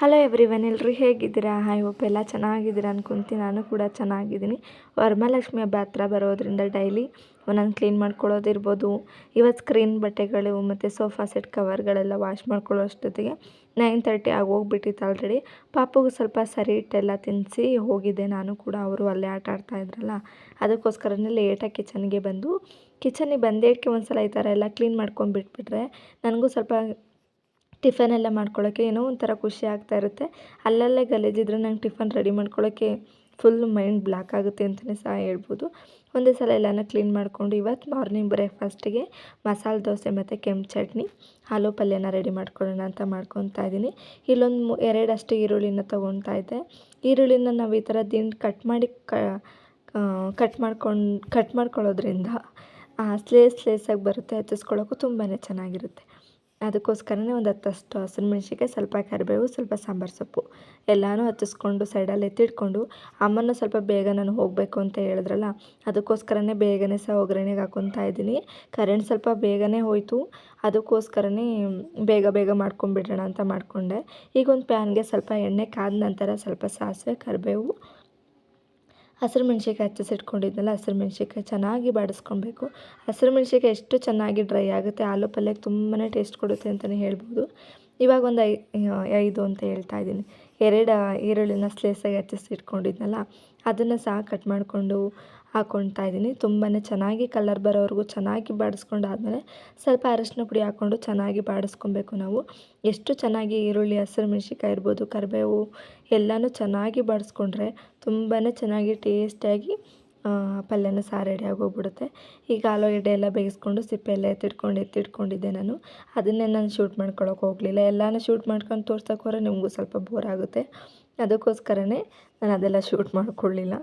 Hello every one ಎಲ್ಲರೂ ಹೇಗಿದ್ದೀರಾ? Hi hope ಎಲ್ಲ ಚೆನ್ನಾಗಿದ್ದೀರಾ ಅನ್ಕೊಂತೀನಿ. ನಾನು ಕೂಡ ಚೆನ್ನಾಗಿದ್ದೀನಿ. ವರಮಹಾಲಕ್ಷ್ಮಿ ಹಬ್ಬ ಹತ್ರ ಬರೋದ್ರಿಂದ ಡೈಲಿ ಒಂದೊಂದು ಕ್ಲೀನ್ ಮಾಡ್ಕೊಳ್ಳೋದಿರ್ಬೋದು ಇವತ್ತು ಸ್ಕ್ರೀನ್ ಬಟ್ಟೆಗಳು ಮತ್ತು ಸೋಫಾ ಸೆಟ್ ಕವರ್ಗಳೆಲ್ಲ ವಾಶ್ ಮಾಡ್ಕೊಳ್ಳೋ ಅಷ್ಟೊತ್ತಿಗೆ ನೈನ್ ತರ್ಟಿ ಆಗಿ ಹೋಗ್ಬಿಟ್ಟಿತ್ತು ಆಲ್ರೆಡಿ ಪಾಪುಗೆ ಸ್ವಲ್ಪ ಸರಿ ಇಟ್ಟೆಲ್ಲ ತಿನ್ನಿಸಿ ಹೋಗಿದ್ದೆ ನಾನು ಕೂಡ ಅವರು ಅಲ್ಲೇ ಆಟ ಆಡ್ತಾ ಇದ್ರಲ್ಲ, ಅದಕ್ಕೋಸ್ಕರನೇ ಲೇಟಾಗಿ ಕಿಚನ್ಗೆ ಬಂದು ಕಿಚನಿಗೆ ಬಂದೇಟ್ಗೆ ಒಂದು ಸಲ ಈ ಥರ ಎಲ್ಲ ಕ್ಲೀನ್ ಮಾಡ್ಕೊಂಡು ಬಿಟ್ಬಿಟ್ರೆ ನನಗೂ ಸ್ವಲ್ಪ ಟಿಫನ್ ಎಲ್ಲ ಮಾಡ್ಕೊಳ್ಳೋಕ್ಕೆ ಏನೋ ಒಂಥರ ಖುಷಿ ಆಗ್ತಾ ಇರುತ್ತೆ. ಅಲ್ಲಲ್ಲೇ ಗಲೀಜಿದ್ರೆ ನಂಗೆ ಟಿಫನ್ ರೆಡಿ ಮಾಡ್ಕೊಳ್ಳೋಕ್ಕೆ ಫುಲ್ ಮೈಂಡ್ ಬ್ಲ್ಯಾಕ್ ಆಗುತ್ತೆ ಅಂತಲೇ ಸಹ ಹೇಳ್ಬೋದು. ಒಂದೇ ಸಲ ಎಲ್ಲನೂ ಕ್ಲೀನ್ ಮಾಡಿಕೊಂಡು ಇವತ್ತು ಮಾರ್ನಿಂಗ್ ಬ್ರೇಕ್ಫಾಸ್ಟಿಗೆ ಮಸಾಲೆ ದೋಸೆ ಮತ್ತು ಕೆಂಪು ಚಟ್ನಿ, ಹಾಲು ಪಲ್ಯನ ರೆಡಿ ಮಾಡ್ಕೊಳ್ಳೋಣ ಅಂತ ಮಾಡ್ಕೊತಾ ಇದ್ದೀನಿ. ಇಲ್ಲೊಂದು ಮು, ಎರಡಷ್ಟು ಈರುಳ್ಳಿನ ತೊಗೊತಾ ಇದ್ದೆ. ಈರುಳ್ಳಿನ ನಾವು ಈ ಥರ ದಿಂಡು ಕಟ್ ಮಾಡಿ ಕಟ್ ಮಾಡ್ಕೊಂಡು ಕಟ್ ಮಾಡ್ಕೊಳ್ಳೋದ್ರಿಂದ ಸ್ಲೇಸ್ ಸ್ಲೇಸಾಗಿ ಬರುತ್ತೆ, ಹಚ್ಚಿಸ್ಕೊಳ್ಳೋಕ್ಕೂ ತುಂಬಾ ಚೆನ್ನಾಗಿರುತ್ತೆ. ಅದಕ್ಕೋಸ್ಕರನೇ ಒಂದು ಹತ್ತಷ್ಟು ಹಸಿರು ಮೆಣಸಿನ್ಕಾಯಿ ಸ್ವಲ್ಪ ಕರಿಬೇವು, ಸ್ವಲ್ಪ ಸಾಂಬಾರು ಸೊಪ್ಪು ಎಲ್ಲನೂ ಹಚ್ಚಿಸ್ಕೊಂಡು ಸೈಡಲ್ಲಿ ಎತ್ತಿಟ್ಕೊಂಡು ಅಮ್ಮನ ಸ್ವಲ್ಪ ಬೇಗ ನಾನು ಹೋಗಬೇಕು ಅಂತ ಹೇಳಿದ್ರಲ್ಲ, ಅದಕ್ಕೋಸ್ಕರನೇ ಬೇಗನೆ ಸಹ ಒಗ್ಗರಣೆಗೆ ಹಾಕೊತಾ ಇದ್ದೀನಿ. ಕರೆಂಟ್ ಸ್ವಲ್ಪ ಬೇಗನೆ ಹೋಯಿತು, ಅದಕ್ಕೋಸ್ಕರನೇ ಬೇಗ ಬೇಗ ಮಾಡ್ಕೊಂಬಿಡೋಣ ಅಂತ ಮಾಡಿಕೊಂಡೆ. ಈಗ ಒಂದು ಪ್ಯಾನ್ಗೆ ಸ್ವಲ್ಪ ಎಣ್ಣೆ ಕಾದ ನಂತರ ಸ್ವಲ್ಪ ಸಾಸಿವೆ, ಕರಿಬೇವು ಹಸಿರು ಮೆಣಸಿಕಾಯಿ ಹಚ್ಚಿಸಿಟ್ಕೊಂಡಿದ್ನಲ್ಲ ಹಸಿರು ಮೆಣಸಿಕಾಯಿ ಚೆನ್ನಾಗಿ ಬಾಡಿಸ್ಕೊಬೇಕು ಹಸಿರು ಮೆಣಸಿಕಾಯಿ ಎಷ್ಟು ಚೆನ್ನಾಗಿ ಡ್ರೈ ಆಗುತ್ತೆ, ಆಲೂ ಪಲ್ಯಕ್ಕೆ ತುಂಬಾ ಟೇಸ್ಟ್ ಕೊಡುತ್ತೆ ಅಂತಲೇ ಹೇಳ್ಬೋದು. ಇವಾಗ ಒಂದು ಐ ಐದು ಅಂತ ಹೇಳ್ತಾ ಇದ್ದೀನಿ. ಎರಡು ಈರುಳ್ಳಿನ ಸ್ಲೇಸಾಗಿ ಹಚ್ಚಿಸಿಟ್ಕೊಂಡಿದ್ನಲ್ಲ ಅದನ್ನು ಸಹ ಕಟ್ ಮಾಡಿಕೊಂಡು ಹಾಕ್ಕೊಳ್ತಾ ಇದ್ದೀನಿ. ತುಂಬಾ ಚೆನ್ನಾಗಿ ಕಲರ್ ಬರೋವರೆಗೂ ಚೆನ್ನಾಗಿ ಬಾಡಿಸ್ಕೊಂಡಾದ್ಮೇಲೆ ಸ್ವಲ್ಪ ಅರಶಿನ ಪುಡಿ ಹಾಕ್ಕೊಂಡು ಚೆನ್ನಾಗಿ ಬಾಡಿಸ್ಕೊಬೇಕು ನಾವು. ಎಷ್ಟು ಚೆನ್ನಾಗಿ ಈರುಳ್ಳಿ, ಹಸಿರು ಮೆಣ್ಸಿನ್ಕಾಯಿ ಇರ್ಬೋದು, ಕರಿಬೇವು ಎಲ್ಲನೂ ಚೆನ್ನಾಗಿ ಬಾಡಿಸ್ಕೊಂಡ್ರೆ ತುಂಬಾ ಚೆನ್ನಾಗಿ ಟೇಸ್ಟಿಯಾಗಿ ಪಲ್ಯನ ಸಾರು ರೆಡಿ ಆಗೋಗ್ಬಿಡುತ್ತೆ. ಈಗ ಆಲೂಗಡ್ಡೆ ಎಲ್ಲ ಬೇಯಿಸ್ಕೊಂಡು ಸಿಪ್ಪೆ ಎಲ್ಲ ಎತ್ತಿಟ್ಕೊಂಡು ಎತ್ತಿಟ್ಕೊಂಡಿದ್ದೆ ನಾನು. ಅದನ್ನೇ ನಾನು ಶೂಟ್ ಮಾಡ್ಕೊಳಕ್ಕೆ ಹೋಗಲಿಲ್ಲ. ಎಲ್ಲನೂ ಶೂಟ್ ಮಾಡ್ಕೊಂಡು ತೋರ್ಸೋಕೆ ಹೋದ್ರೆ ನಿಮಗೂ ಸ್ವಲ್ಪ ಬೋರ್ ಆಗುತ್ತೆ. ಅದಕ್ಕೋಸ್ಕರನೇ ನಾನು ಅದೆಲ್ಲ ಶೂಟ್ ಮಾಡ್ಕೊಳ್ಳಿಲ್ಲ.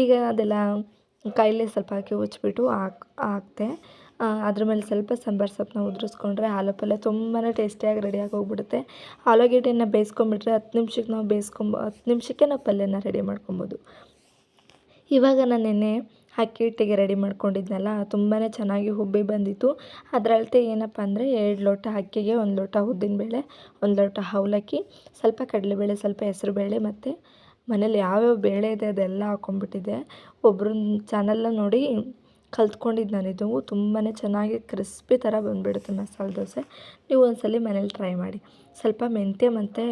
ಈಗ ಅದೆಲ್ಲ ಕೈಲೇ ಸ್ವಲ್ಪ ಹಾಕಿ ಉಚ್ಚಿಬಿಟ್ಟು ಹಾಕ್, ಹಾಕ್ದೆ. ಅದ್ರ ಮೇಲೆ ಸ್ವಲ್ಪ ಸಾಂಬಾರು ಸೊಪ್ಪನ್ನ ಉದುರಿಸ್ಕೊಂಡ್ರೆ ಆಲೂ ಪಲ್ಯ ತುಂಬಾ ಟೇಸ್ಟಿಯಾಗಿ ರೆಡಿಯಾಗಿ ಹೋಗ್ಬಿಡುತ್ತೆ. ಆಲೂಗೆಡ್ಡೆನ ಬೇಯಿಸ್ಕೊಂಬಿಟ್ರೆ ಹತ್ತು ನಿಮಿಷಕ್ಕೆ ನಾವು ಬೇಯಿಸ್ಕೊಂಬ, ಹತ್ತು ನಿಮಿಷಕ್ಕೆ ನಾವು ಪಲ್ಯನ ರೆಡಿ ಮಾಡ್ಕೊಬೋದು. ಇವಾಗ ನಾನು ನೆನ್ನೆ ಅಕ್ಕಿ ಹಿಟ್ಟಿಗೆ ರೆಡಿ ಮಾಡ್ಕೊಂಡಿದ್ನಲ್ಲ ತುಂಬಾ ಚೆನ್ನಾಗಿ ಹುಬ್ಬಿ ಬಂದಿತ್ತು. ಅದರ ಅಳತೆ ಏನಪ್ಪ ಅಂದರೆ ಎರಡು ಲೋಟ ಅಕ್ಕಿಗೆ ಒಂದು ಲೋಟ ಉದ್ದಿನಬೇಳೆ ಒಂದು ಲೋಟ ಅವಲಕ್ಕಿ ಸ್ವಲ್ಪ ಕಡಲೆಬೇಳೆ, ಸ್ವಲ್ಪ ಹೆಸರುಬೇಳೆ ಮತ್ತು ಮನೇಲಿ ಯಾವ್ಯಾವ ಬೇಳೆ ಇದೆ ಅದೆಲ್ಲ ಹಾಕ್ಕೊಂಬಿಟ್ಟಿದ್ದೆ ಒಬ್ರ ಚಾನಲ್ನ ನೋಡಿ ಕಲ್ತ್ಕೊಂಡಿದ್ದು ನಾನಿದು ತುಂಬಾ ಚೆನ್ನಾಗಿ ಕ್ರಿಸ್ಪಿ ಥರ ಬಂದುಬಿಡುತ್ತೆ ಮಸಾಲೆ ದೋಸೆ. ನೀವು ಒಂದ್ಸಲ ಮನೇಲಿ ಟ್ರೈ ಮಾಡಿ. ಸ್ವಲ್ಪ ಮೆಂತ್ಯ ಮತ್ತು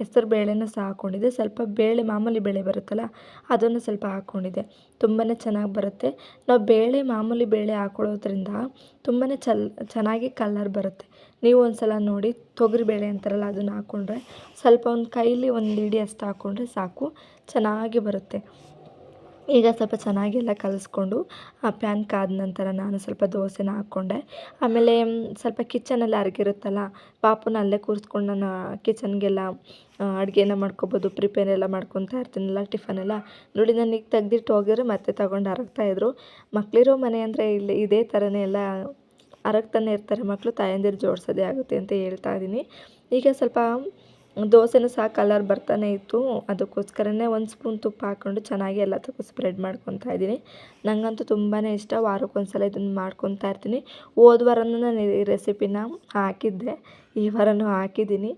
ಹೆಸರು ಬೇಳೆನ ಸಹ ಹಾಕ್ಕೊಂಡಿದ್ದೆ ಸ್ವಲ್ಪ ಬೇಳೆ, ಮಾಮೂಲಿ ಬೇಳೆ ಬರುತ್ತಲ್ಲ, ಅದನ್ನು ಸ್ವಲ್ಪ ಹಾಕ್ಕೊಂಡಿದ್ದೆ ತುಂಬಾ ಚೆನ್ನಾಗಿ ಬರುತ್ತೆ. ನಾವು ಬೇಳೆ, ಮಾಮೂಲಿ ಬೇಳೆ ಹಾಕ್ಕೊಳ್ಳೋದ್ರಿಂದ ತುಂಬಾ ಚಲ್, ಚೆನ್ನಾಗಿ ಕಲರ್ ಬರುತ್ತೆ. ನೀವು ಒಂದು ಸಲ ನೋಡಿ ತೊಗರಿಬೇಳೆ ಅಂತಾರಲ್ಲ, ಅದನ್ನು ಹಾಕ್ಕೊಂಡ್ರೆ ಸ್ವಲ್ಪ ಒಂದು ಕೈಲಿ ಒಂದು ಹಿಡಿ ಅಷ್ಟು ಹಾಕ್ಕೊಂಡ್ರೆ ಸಾಕು, ಚೆನ್ನಾಗಿ ಬರುತ್ತೆ. ಈಗ ಸ್ವಲ್ಪ ಚೆನ್ನಾಗಿ ಎಲ್ಲ ಕಲಿಸ್ಕೊಂಡು, ಆ ಪ್ಯಾನ್ ಕಾದ ನಂತರ ನಾನು ಸ್ವಲ್ಪ ದೋಸೆನ ಹಾಕ್ಕೊಂಡೆ. ಆಮೇಲೆ ಸ್ವಲ್ಪ ಕಿಚನಲ್ಲಿ ಅರಗಿರುತ್ತಲ್ಲ ಪಾಪುನ ಅಲ್ಲೇ ಕೂರಿಸ್ಕೊಂಡು ನಾನು ಕಿಚನ್ಗೆಲ್ಲ ಅಡುಗೆನ ಮಾಡ್ಕೊಬೋದು ಪ್ರಿಪೇರ್ ಎಲ್ಲ ಮಾಡ್ಕೊತಾ ಇರ್ತೀನಲ್ಲ, ಟಿಫನೆಲ್ಲ. ನೋಡಿ ನಾನು ಈಗ ತೆಗ್ದಿಟ್ಟು ಹೋಗಿದ್ರೆ ಮತ್ತೆ ತೊಗೊಂಡು ಅರಗ್ತಾಯಿದ್ರು ಮಕ್ಕಳಿರೋ ಮನೆ ಅಂದರೆ ಇಲ್ಲಿ ಇದೇ ಥರನೇ ಎಲ್ಲ ಅರಗ್ತಾನೆ ಇರ್ತಾರೆ ಮಕ್ಕಳು ತಾಯಂದಿರು ಜೋಡಿಸೋದೇ ಆಗುತ್ತೆ ಅಂತ ಹೇಳ್ತಾ ಇದ್ದೀನಿ ಈಗ ಸ್ವಲ್ಪ ದೋಸೆನೂ ಸಹ ಕಲರ್ ಬರ್ತಾನೆ ಇತ್ತು. ಅದಕ್ಕೋಸ್ಕರನೇ ಒಂದು ಸ್ಪೂನ್ ತುಪ್ಪ ಹಾಕ್ಕೊಂಡು ಚೆನ್ನಾಗಿ ಎಲ್ಲದಕ್ಕೂ ಸ್ಪ್ರೆಡ್ ಮಾಡ್ಕೊತಾ ಇದ್ದೀನಿ. ನನಗಂತೂ ತುಂಬಾ ಇಷ್ಟ. ವಾರಕ್ಕೊಂದು ಸಲ ಇದನ್ನು ಮಾಡ್ಕೊತಾ ಇರ್ತೀನಿ. ಹೋದ ವಾರನೂ ನಾನು ಈ ರೆಸಿಪಿನ ಹಾಕಿದ್ದೆ. ಈ ವಾರನೂ ಹಾಕಿದ್ದೀನಿ.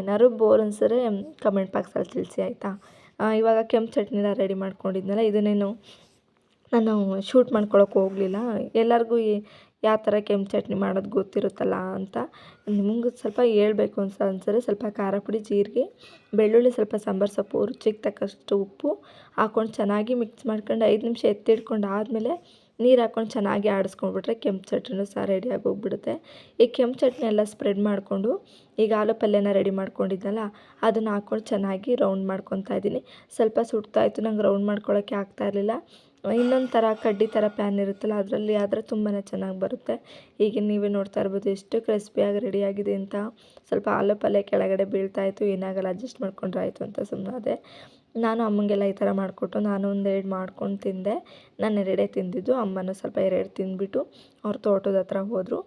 ಏನಾದ್ರು ಬೋರ್ ಅನ್ಸರೆ ಕಮೆಂಟ್ ಬಾಕ್ಸಲ್ಲಿ ತಿಳಿಸಿ, ಆಯಿತಾ? ಇವಾಗ ಕೆಂಪು ಚಟ್ನಿನ ರೆಡಿ ಮಾಡ್ಕೊಂಡಿದ್ನಲ್ಲ, ಇದನ್ನೇನು ನಾನು ಶೂಟ್ ಮಾಡ್ಕೊಳಕ್ಕೆ ಹೋಗಲಿಲ್ಲ. ಎಲ್ಲರಿಗೂ ಯಾವ ಥರ ಕೆಂಪು ಚಟ್ನಿ ಮಾಡೋದು ಗೊತ್ತಿರುತ್ತಲ್ಲ ಅಂತ ನಿಮಗೂ ಸ್ವಲ್ಪ ಹೇಳ್ಬೇಕು ಅಂತ ಅನ್ಸಿದ್ರೆ ಸ್ವಲ್ಪ ಖಾರ ಪುಡಿ, ಜೀರಿಗೆ, ಬೆಳ್ಳುಳ್ಳಿ, ಸ್ವಲ್ಪ ಸಾಂಬಾರು ಸೊಪ್ಪು, ರುಚಿಗೆ ತಕ್ಕಷ್ಟು ಉಪ್ಪು ಹಾಕ್ಕೊಂಡು ಚೆನ್ನಾಗಿ ಮಿಕ್ಸ್ ಮಾಡ್ಕೊಂಡು ಐದು ನಿಮಿಷ ಎತ್ತಿಟ್ಕೊಂಡು ಆದಮೇಲೆ ನೀರು ಹಾಕ್ಕೊಂಡು ಚೆನ್ನಾಗಿ ಆಡಿಸ್ಕೊಂಡ್ಬಿಟ್ರೆ ಕೆಂಪು ಚಟ್ನಿನೂ ಸಹ ರೆಡಿಯಾಗಿ ಹೋಗ್ಬಿಡುತ್ತೆ. ಈ ಕೆಂಪು ಚಟ್ನಿ ಎಲ್ಲ ಸ್ಪ್ರೆಡ್ ಮಾಡಿಕೊಂಡು ಈಗ ಆಲೂ ಪಲ್ಯನ ರೆಡಿ ಮಾಡ್ಕೊಂಡಿದ್ದಲ್ಲ, ಅದನ್ನು ಹಾಕ್ಕೊಂಡು ಚೆನ್ನಾಗಿ ರೌಂಡ್ ಮಾಡ್ಕೊತಾ ಇದ್ದೀನಿ. ಸ್ವಲ್ಪ ಸುಡ್ತಾಯಿತ್ತು ನಂಗೆ ರೌಂಡ್ ಮಾಡ್ಕೊಳ್ಳೋಕ್ಕೆ ಆಗ್ತಾ ಇರಲಿಲ್ಲ. ಇನ್ನೊಂದು ಥರ ಕಡ್ಡಿ ಥರ ಪ್ಯಾನ್ ಇರುತ್ತಲ್ಲ, ಅದರಲ್ಲಿ ಆದರೆ ತುಂಬಾ ಚೆನ್ನಾಗಿ ಬರುತ್ತೆ. ಈಗ ನೀವೇ ನೋಡ್ತಾ ಇರ್ಬೋದು ಎಷ್ಟು ಕ್ರಿಸ್ಪಿಯಾಗಿ ರೆಡಿಯಾಗಿದೆ ಅಂತ. ಸ್ವಲ್ಪ ಆಲೂ ಪಲ್ಯ ಕೆಳಗಡೆ ಬೀಳ್ತಾಯಿತ್ತು ಏನಾಗಲ್ಲ ಅಡ್ಜಸ್ಟ್ ಮಾಡ್ಕೊಂಡ್ರೆ ಆಯಿತು ಅಂತ ಸುಮ್ಮನಾದೆ ನಾನು ಅಮ್ಮಂಗೆಲ್ಲ ಈ ಥರ ಮಾಡಿಕೊಟ್ಟು ನಾನು ಒಂದೆರಡು ಮಾಡ್ಕೊಂಡು ತಿಂದೆ. ನಾನು ಎರಡೇ ತಿಂದಿದ್ದು, ಅಮ್ಮನೂ ಸ್ವಲ್ಪ ಎರಡು ತಿಂದ್ಬಿಟ್ಟು ಅವ್ರ ತೋಟದ ಹತ್ರ ಹೋದರು.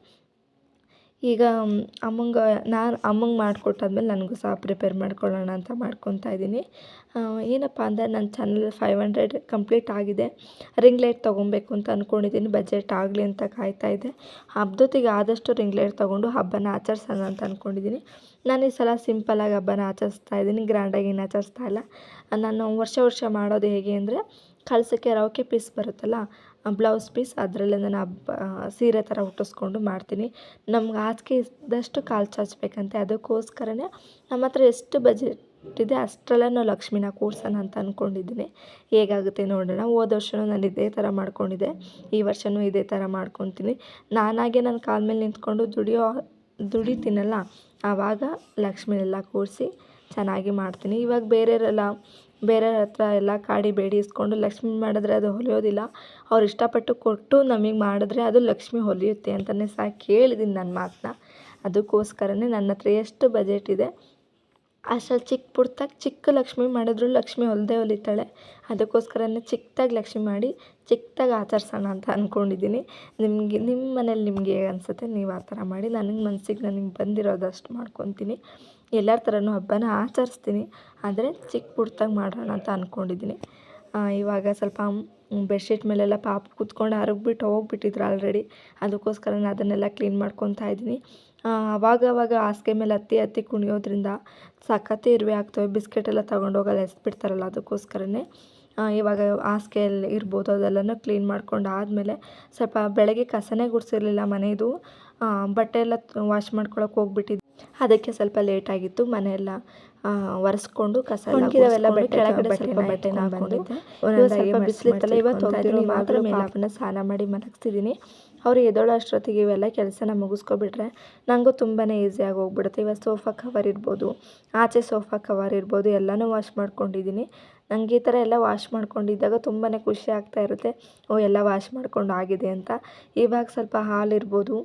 ಈಗ ಅಮ್ಮಂಗೆ, ನಾನು ಅಮ್ಮಂಗೆ ಮಾಡ್ಕೊಟ್ಟಾದ್ಮೇಲೆ ನನಗೂ ಸಹ ಪ್ರಿಪೇರ್ ಮಾಡ್ಕೊಳ್ಳೋಣ ಅಂತ ಮಾಡ್ಕೊತಾ ಇದ್ದೀನಿ. ಏನಪ್ಪ ಅಂದರೆ ನನ್ನ ಚಾನಲ್ ಫೈವ್ ಹಂಡ್ರೆಡ್ ಕಂಪ್ಲೀಟ್ ಆಗಿದೆ. ರಿಂಗ್ ಲೈಟ್ ತೊಗೊಬೇಕು ಅಂತ ಅಂದ್ಕೊಂಡಿದ್ದೀನಿ ಬಜೆಟ್ ಆಗಲಿ ಅಂತ ಕಾಯ್ತಾ ಇದ್ದೆ ಹಬ್ಬದೊತ್ತಿಗೆ ಆದಷ್ಟು ರಿಂಗ್ ಲೈಟ್ ತೊಗೊಂಡು ಹಬ್ಬನ ಆಚರಿಸೋಣ ಅಂತ ಅಂದ್ಕೊಂಡಿದ್ದೀನಿ ನಾನು ಈ ಸಲ ಸಿಂಪಲಾಗಿ ಹಬ್ಬನ ಆಚರಿಸ್ತಾ ಇದ್ದೀನಿ. ಗ್ರ್ಯಾಂಡಾಗಿ ಏನು ಆಚರಿಸ್ತಾ ಇಲ್ಲ. ನಾನು ವರ್ಷ ವರ್ಷ ಮಾಡೋದು ಹೇಗೆ ಅಂದರೆ, ಕಳ್ಸಕ್ಕೆ ರವಿಕೆ ಪೀಸ್ ಬರುತ್ತಲ್ಲ ಬ್ಲೌಸ್ ಪೀಸ್ ಅದರಲ್ಲೇ ನಾನು ಸೀರೆ ಥರ ಹುಟ್ಟಿಸ್ಕೊಂಡು ಮಾಡ್ತೀನಿ. ನಮ್ಗೆ ಹಾಸಿಗೆ ಇದ್ದಷ್ಟು ಕಾಲು ಚಾಚಬೇಕಂತೆ. ಅದಕ್ಕೋಸ್ಕರನೇ ನಮ್ಮ ಹತ್ರ ಎಷ್ಟು ಬಜೆಟ್ ಇದೆ ಅಷ್ಟರಲ್ಲೇ ನಾವು ಲಕ್ಷ್ಮೀನ ಕೂರ್ಸೋಣ ಅಂತ ಅಂದ್ಕೊಂಡಿದ್ದೀನಿ ಹೇಗಾಗುತ್ತೆ ನೋಡೋಣ. ಹೋದ ವರ್ಷವೂ ನಾನು ಇದೇ ಥರ ಮಾಡ್ಕೊಂಡಿದ್ದೆ. ಈ ವರ್ಷವೂ ಇದೇ ಥರ ಮಾಡ್ಕೊತೀನಿ. ನಾನಾಗೆ ನನ್ನ ಕಾಲ ಮೇಲೆ ನಿಂತ್ಕೊಂಡು ದುಡಿಯೋ, ದುಡಿತೀನಲ್ಲ, ಆವಾಗ ಲಕ್ಷ್ಮೀನೆಲ್ಲ ಕೂರಿಸಿ ಚೆನ್ನಾಗಿ ಮಾಡ್ತೀನಿ. ಇವಾಗ ಬೇರೆಯವರೆಲ್ಲ ಬೇರೆಯವ್ರ ಹತ್ರ ಎಲ್ಲ ಕಾಡಿ ಬೇಡಿ ಇಸ್ಕೊಂಡು ಲಕ್ಷ್ಮಿ ಮಾಡಿದ್ರೆ ಅದು ಹೊಲಿಯೋದಿಲ್ಲ. ಅವ್ರು ಇಷ್ಟಪಟ್ಟು ಕೊಟ್ಟು ನಮಗೆ ಮಾಡಿದ್ರೆ ಅದು ಲಕ್ಷ್ಮಿ ಹೊಲಿಯುತ್ತೆ ಅಂತಲೇ ಸಹ ಕೇಳಿದ್ದೀನಿ ನನ್ನ ಮಾತನ್ನ ಅದಕ್ಕೋಸ್ಕರನೇ ನನ್ನ ಹತ್ರ ಎಷ್ಟು ಬಜೆಟ್ ಇದೆ ಅಷ್ಟಲ್ಲಿ ಚಿಕ್ಕ ಪುಡ್ತಾಗ ಚಿಕ್ಕ ಲಕ್ಷ್ಮಿ ಮಾಡಿದ್ರು ಲಕ್ಷ್ಮಿ ಹೊಲದೇ ಹೊಲಿತಾಳೆ. ಅದಕ್ಕೋಸ್ಕರನೇ ಚಿಕ್ಕದಾಗಿ ಲಕ್ಷ್ಮಿ ಮಾಡಿ ಚಿಕ್ಕದಾಗಿ ಆಚರಿಸೋಣ ಅಂತ ಅಂದ್ಕೊಂಡಿದ್ದೀನಿ ನಿಮಗೆ ನಿಮ್ಮ ಮನೇಲಿ ನಿಮಗೆ ಹೇಗೆ ಅನಿಸುತ್ತೆ? ನೀವು ಆ ಥರ ಮಾಡಿ, ನನಗೆ ಮನಸ್ಸಿಗೆ ನನಗೆ ಬಂದಿರೋದಷ್ಟು ಮಾಡ್ಕೊತೀನಿ. ಎಲ್ಲರ ಥರನೂ ಹಬ್ಬನ ಆಚರಿಸ್ತೀನಿ. ಆದರೆ ಚಿಕ್ಕ ಪುಟ್ಟದಾಗಿ ಮಾಡೋಣ ಅಂತ ಅಂದ್ಕೊಂಡಿದ್ದೀನಿ ಇವಾಗ ಸ್ವಲ್ಪ ಬೆಡ್ಶೀಟ್ ಮೇಲೆಲ್ಲ ಪಾಪ ಕೂತ್ಕೊಂಡು ಹರಗ್ಬಿಟ್ಟು ಹೋಗ್ಬಿಟ್ಟಿದ್ರು ಆಲ್ರೆಡಿ. ಅದಕ್ಕೋಸ್ಕರ ನಾನು ಅದನ್ನೆಲ್ಲ ಕ್ಲೀನ್ ಮಾಡ್ಕೊತಾ ಇದ್ದೀನಿ. ಅವಾಗ ಅವಾಗ ಹಾಸಿಗೆ ಮೇಲೆ ಹತ್ತಿ ಹತ್ತಿ ಕುಣಿಯೋದ್ರಿಂದ ಸಖತ್ತು ಇರುವೆ ಆಗ್ತವೆ. ಬಿಸ್ಕೆಟ್ ಎಲ್ಲ ತೊಗೊಂಡೋಗಲ್ಲ ಎಸ್ಬಿಡ್ತಾರಲ್ಲ ಅದಕ್ಕೋಸ್ಕರನೇ. ಇವಾಗ ಹಾಸಿಗೆಯಲ್ಲಿ ಇರ್ಬೋದು, ಅದೆಲ್ಲನೂ ಕ್ಲೀನ್ ಮಾಡ್ಕೊಂಡು ಆದಮೇಲೆ ಸ್ವಲ್ಪ ಬೆಳಗ್ಗೆ ಕಸನೇ ಗುಡಿಸಿರ್ಲಿಲ್ಲ ಮನೆಯದು ಬಟ್ಟೆ ಎಲ್ಲ ವಾಶ್ ಮಾಡ್ಕೊಳಕ್ಕೆ ಹೋಗ್ಬಿಟ್ಟಿದ್ದೆ ಅದಕ್ಕೆ ಸ್ವಲ್ಪ ಲೇಟಾಗಿತ್ತು ಮನೆಯೆಲ್ಲ ಒರೆಸ್ಕೊಂಡು ಕಸ ಒಣಗಿದವೆಲ್ಲ ಕೆಳಗಡೆ ಸ್ವಲ್ಪ ಬಟ್ಟೆನ ಹಾಕೊಂಡಿದ್ದೆ ಸ್ವಲ್ಪ ಬಿಸಿಲಿತ್ತಲ್ಲ ಇವತ್ತು ಮಾತ್ರ ಮೇಲಾಪನ್ನ ಸ್ನಾನ ಮಾಡಿ ಮಲಗಿಸ್ತಿದ್ದೀನಿ ಅವ್ರು ಎದೋಳೋ ಅಷ್ಟೊತ್ತಿಗೆ ಇವೆಲ್ಲ ಕೆಲಸನ ಮುಗಿಸ್ಕೊಬಿಟ್ರೆ ನನಗೂ ತುಂಬಾ ಈಸಿಯಾಗಿ ಹೋಗ್ಬಿಡುತ್ತೆ. ಇವತ್ತು ಸೋಫಾ ಕವರ್ ಇರ್ಬೋದು ಆಚೆ ಸೋಫಾ ಕವರ್ ಇರ್ಬೋದು ಎಲ್ಲನೂ ವಾಶ್ ಮಾಡ್ಕೊಂಡಿದ್ದೀನಿ ನನಗೆ ಈ ಥರ ಎಲ್ಲ ವಾಶ್ ಮಾಡ್ಕೊಂಡಿದ್ದಾಗ ತುಂಬಾ ಖುಷಿ ಆಗ್ತಾ ಇರುತ್ತೆ. ಓ ಎಲ್ಲ ವಾಶ್ ಮಾಡ್ಕೊಂಡು ಆಗಿದೆ ಅಂತ. ಇವಾಗ ಸ್ವಲ್ಪ ಹಾಲಿರ್ಬೋದು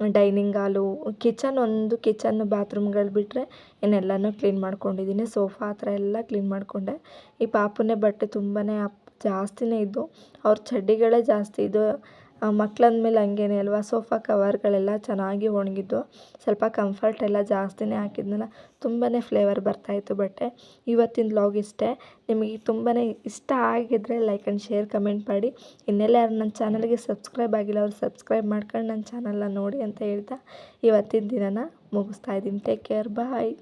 ಡೈನಿಂಗ್ ಹಾಲು, ಕಿಚನ್ ಒಂದು ಕಿಚನ್, ಬಾತ್ರೂಮ್ಗಳು ಬಿಟ್ಟರೆ ಇನ್ನೆಲ್ಲನೂ ಕ್ಲೀನ್ ಮಾಡ್ಕೊಂಡಿದ್ದೀನಿ. ಸೋಫಾ ಆ ಎಲ್ಲ ಕ್ಲೀನ್ ಮಾಡಿಕೊಂಡೆ. ಈ ಪಾಪುನೇ ಬಟ್ಟೆ ತುಂಬಾ ಜಾಸ್ತಿನೇ ಇದ್ದವು ಅವ್ರ ಚಡ್ಡಿಗಳೇ ಜಾಸ್ತಿ ಇದು ಮಕ್ಳಂದ್ಮೇಲೆ ಹಂಗೇನೆ ಅಲ್ವಾ? ಸೋಫಾ ಕವರ್ಗಳೆಲ್ಲ ಚೆನ್ನಾಗಿ ಒಣಗಿದ್ದು ಸ್ವಲ್ಪ ಕಂಫರ್ಟ್ ಎಲ್ಲ ಜಾಸ್ತಿನೇ ಹಾಕಿದ್ನಲ್ಲ ತುಂಬಾ ಫ್ಲೇವರ್ ಬರ್ತಾಯಿತ್ತು ಬಟ್ಟೆ. ಇವತ್ತಿನ ವ್ಲಾಗ್ ಇಷ್ಟೇ. ನಿಮಗೆ ತುಂಬಾ ಇಷ್ಟ ಆಗಿದ್ದರೆ ಲೈಕ್ ಆ್ಯಂಡ್ ಶೇರ್ ಕಮೆಂಟ್ ಮಾಡಿ. ಇನ್ನೆಲ್ಲ ಯಾರು ನನ್ನ ಚಾನಲ್ಗೆ ಸಬ್ಸ್ಕ್ರೈಬ್ ಆಗಿಲ್ಲ, ಅವ್ರು ಸಬ್ಸ್ಕ್ರೈಬ್ ಮಾಡ್ಕೊಂಡು ನನ್ನ ಚಾನಲ್ನ ನೋಡಿ ಅಂತ ಹೇಳ್ತಾ, ಇವತ್ತಿನ ದಿನನ ಮುಗಿಸ್ತಾ ಇದ್ದೀನಿ. Take care bye